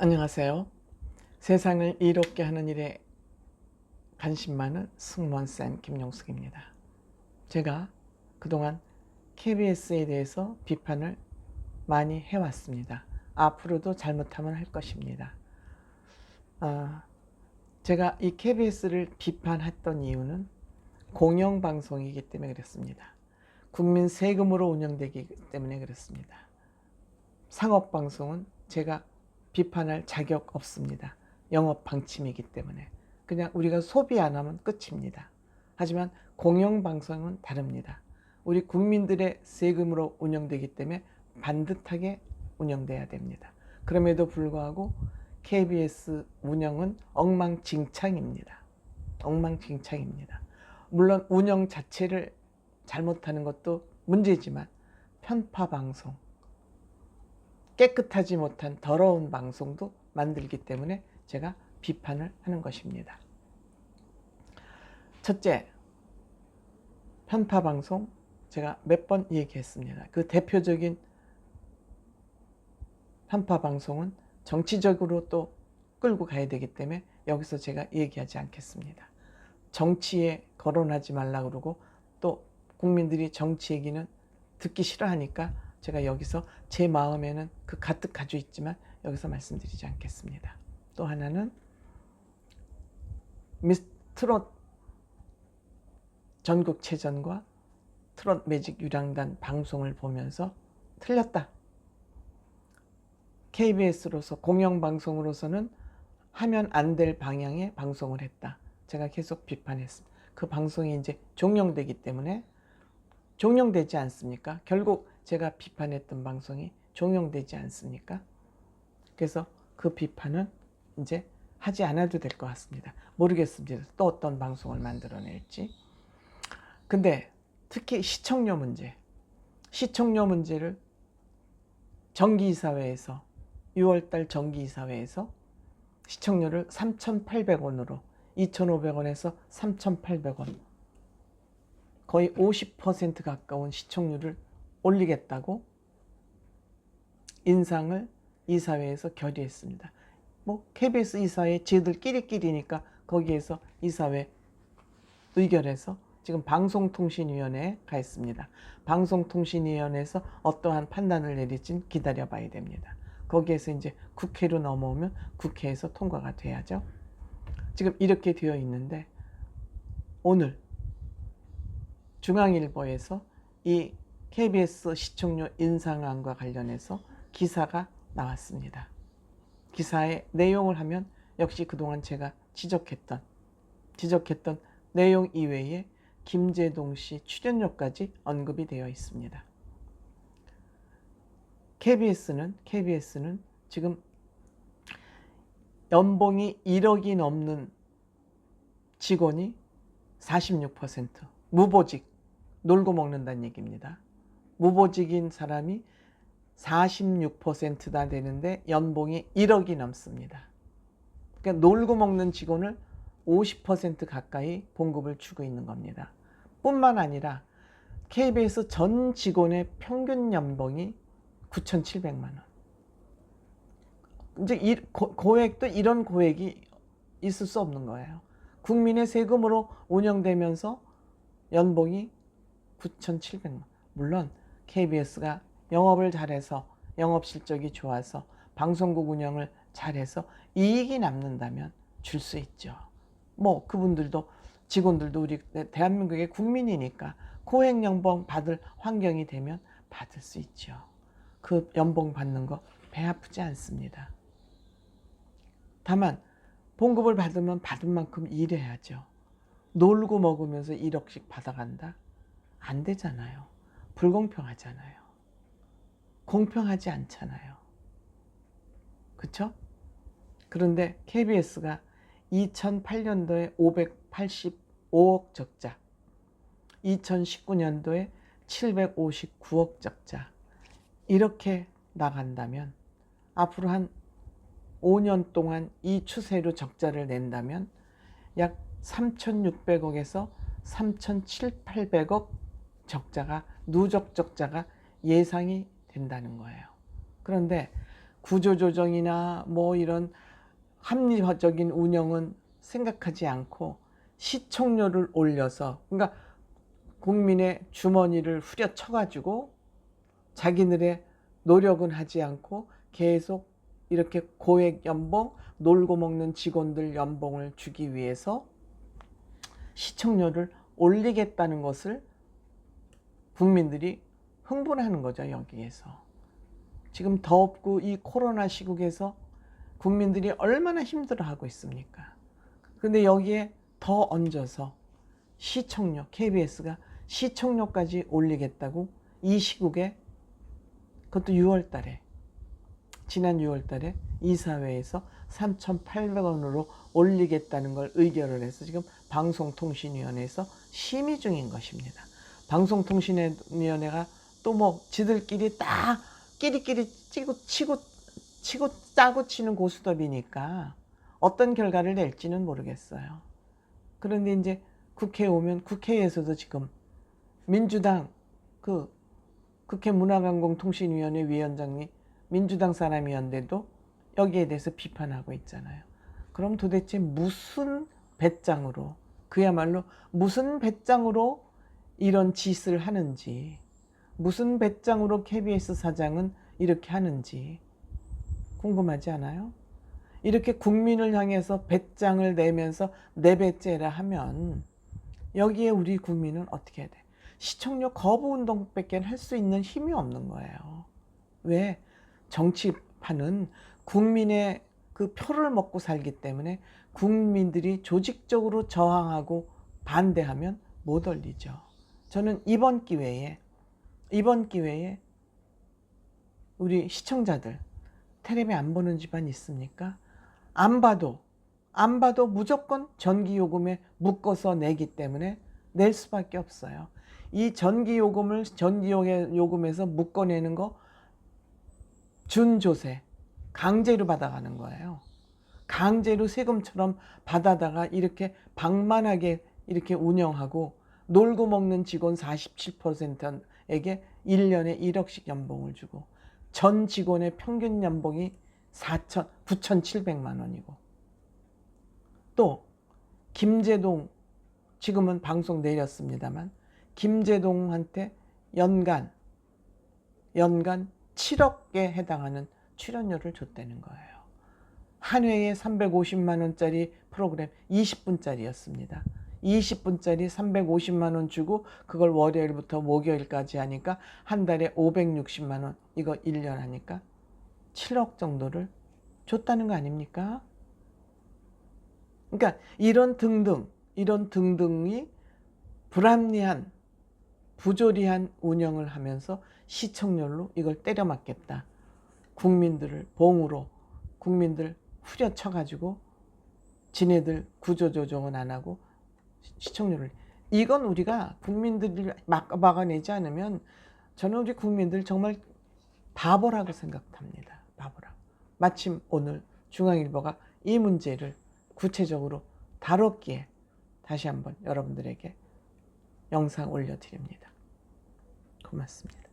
안녕하세요. 세상을 이롭게 하는 일에 관심 많은 승무원쌤 김용숙입니다. 제가 그동안 KBS에 대해서 비판을 많이 해왔습니다. 앞으로도 잘못하면 할 것입니다. 아, 제가 이 KBS를 비판했던 이유는 공영방송이기 때문에 그렇습니다. 국민 세금으로 운영되기 때문에 그렇습니다. 상업방송은 제가 비판할 자격 없습니다. 영업 방침이기 때문에. 그냥 우리가 소비 안 하면 끝입니다. 하지만 공영방송은 다릅니다. 우리 국민들의 세금으로 운영되기 때문에 반듯하게 운영돼야 됩니다. 그럼에도 불구하고 KBS 운영은 엉망진창입니다. 엉망진창입니다. 물론 운영 자체를 잘못하는 것도 문제지만 편파 방송, 깨끗하지 못한 더러운 방송도 만들기 때문에 제가 비판을 하는 것입니다. 첫째, 편파 방송 제가 몇 번 얘기했습니다. 그 대표적인 편파 방송은 정치적으로 또 끌고 가야 되기 때문에 여기서 제가 얘기하지 않겠습니다. 정치에 거론하지 말라 그러고 또 국민들이 정치 얘기는 듣기 싫어하니까 제가 여기서 제 마음에는 그 가득 가지고 있지만 여기서 말씀드리지 않겠습니다. 또 하나는 미스 트롯 전국 체전과 트롯 매직 유랑단 방송을 보면서 틀렸다. KBS로서 공영방송으로서는 하면 안 될 방향의 방송을 했다. 제가 계속 비판했습니다. 그 방송이 이제 종영되기 때문에 종영되지 않습니까? 결국 제가 비판했던 방송이 종영되지 않습니까? 그래서 그 비판은 이제 하지 않아도 될 것 같습니다. 모르겠습니다. 또 어떤 방송을 만들어낼지. 근데 특히 시청료 문제, 시청료 문제를 정기이사회에서 6월달 정기이사회에서 시청료를 3,800원으로 2,500원에서 3,800원 거의 50% 가까운 시청률을 올리겠다고 인상을 이사회에서 결의했습니다. 뭐 KBS 이사회 지들끼리끼리니까 거기에서 이사회 의결해서 지금 방송통신위원회에 가 있습니다. 방송통신위원회에서 어떠한 판단을 내릴진 기다려봐야 됩니다. 거기에서 이제 국회로 넘어오면 국회에서 통과가 돼야죠. 지금 이렇게 되어 있는데 오늘 중앙일보에서 이 KBS 시청료 인상안과 관련해서 기사가 나왔습니다. 기사의 내용을 하면 역시 그동안 제가 지적했던 지적했던 내용 이외에 김재동 씨 출연료까지 언급이 되어 있습니다. KBS는 KBS는 지금 연봉이 1억이 넘는 직원이 46% 무보직 놀고 먹는다는 얘기입니다. 무보직인 사람이 46%나 되는데 연봉이 1억이 넘습니다. 그러니까 놀고 먹는 직원을 50% 가까이 봉급을 주고 있는 겁니다. 뿐만 아니라 KBS 전 직원의 평균 연봉이 9,700만 원. 이제 고액도 이런 고액이 있을 수 없는 거예요. 국민의 세금으로 운영되면서 연봉이 9,700만 원. 물론 KBS가 영업을 잘해서 영업 실적이 좋아서 방송국 운영을 잘해서 이익이 남는다면 줄 수 있죠. 뭐 그분들도 직원들도 우리 대한민국의 국민이니까 고액 연봉 받을 환경이 되면 받을 수 있죠. 그 연봉 받는 거 배 아프지 않습니다. 다만 봉급을 받으면 받은 만큼 일해야죠. 놀고 먹으면서 1억씩 받아간다? 안 되잖아요. 불공평하잖아요. 공평하지 않잖아요. 그쵸? 그런데 KBS가 2008년도에 585억 적자, 2019년도에 759억 적자, 이렇게 나간다면 앞으로 한 5년 동안 이 추세로 적자를 낸다면 약 3,600억에서 3,700억 적자가 누적 적자가 예상이 된다는 거예요. 그런데 구조조정이나 뭐 이런 합리화적인 운영은 생각하지 않고 시청료를 올려서 그러니까 국민의 주머니를 후려쳐가지고 자기들의 노력은 하지 않고 계속 이렇게 고액 연봉 놀고 먹는 직원들 연봉을 주기 위해서 시청료를 올리겠다는 것을 국민들이 흥분하는 거죠 여기에서 지금 덥고 이 코로나 시국에서 국민들이 얼마나 힘들어하고 있습니까? 근데 여기에 더 얹어서 시청료 KBS가 시청료까지 올리겠다고 이 시국에 그것도 6월 달에 지난 6월 달에 이사회에서 3,800원으로 올리겠다는 걸 의결을 해서 지금 방송통신위원회에서 심의 중인 것입니다. 방송통신위원회가 또 뭐 지들끼리 다 끼리끼리 치고 치고 치고 짜고 치는 고스톱이니까 어떤 결과를 낼지는 모르겠어요. 그런데 이제 국회에 오면 국회에서도 지금 민주당 그 국회 문화관광통신위원회 위원장님 민주당 사람이었는데도 여기에 대해서 비판하고 있잖아요. 그럼 도대체 무슨 배짱으로 그야말로 무슨 배짱으로 이런 짓을 하는지 무슨 배짱으로 KBS 사장은 이렇게 하는지 궁금하지 않아요? 이렇게 국민을 향해서 배짱을 내면서 내 배째라 하면 여기에 우리 국민은 어떻게 해야 돼? 시청료 거부 운동밖에 할 수 있는 힘이 없는 거예요. 왜? 정치판은 국민의 그 표를 먹고 살기 때문에 국민들이 조직적으로 저항하고 반대하면 못 올리죠. 저는 이번 기회에 이번 기회에 우리 시청자들 텔레비 안 보는 집안 있습니까? 안 봐도 안 봐도 무조건 전기 요금에 묶어서 내기 때문에 낼 수밖에 없어요. 이 전기 요금을 전기 요금에서 묶어내는 거 준조세 강제로 받아가는 거예요. 강제로 세금처럼 받아다가 이렇게 방만하게 이렇게 운영하고 놀고 먹는 직원 47%에게 1년에 1억씩 연봉을 주고 전 직원의 평균 연봉이 4천 9,700만 원이고 또 김재동 지금은 방송 내렸습니다만 김재동한테 연간 연간 7억에 해당하는 출연료를 줬다는 거예요. 한 회에 350만 원짜리 프로그램 20분짜리였습니다. 20분짜리 350만 원 주고 그걸 월요일부터 목요일까지 하니까 한 달에 560만 원 이거 1년 하니까 7억 정도를 줬다는 거 아닙니까? 그러니까 이런 등등 이런 등등이 불합리한 부조리한 운영을 하면서 시청률로 이걸 때려 맞겠다. 국민들을 봉으로 국민들 후려쳐가지고 지네들 구조조정은 안 하고 시청률을 이건 우리가 국민들이 막 막아내지 않으면 저는 우리 국민들 정말 바보라고 생각합니다. 바보라. 마침 오늘 중앙일보가 이 문제를 구체적으로 다뤘기에 다시 한번 여러분들에게 영상 올려드립니다. 고맙습니다.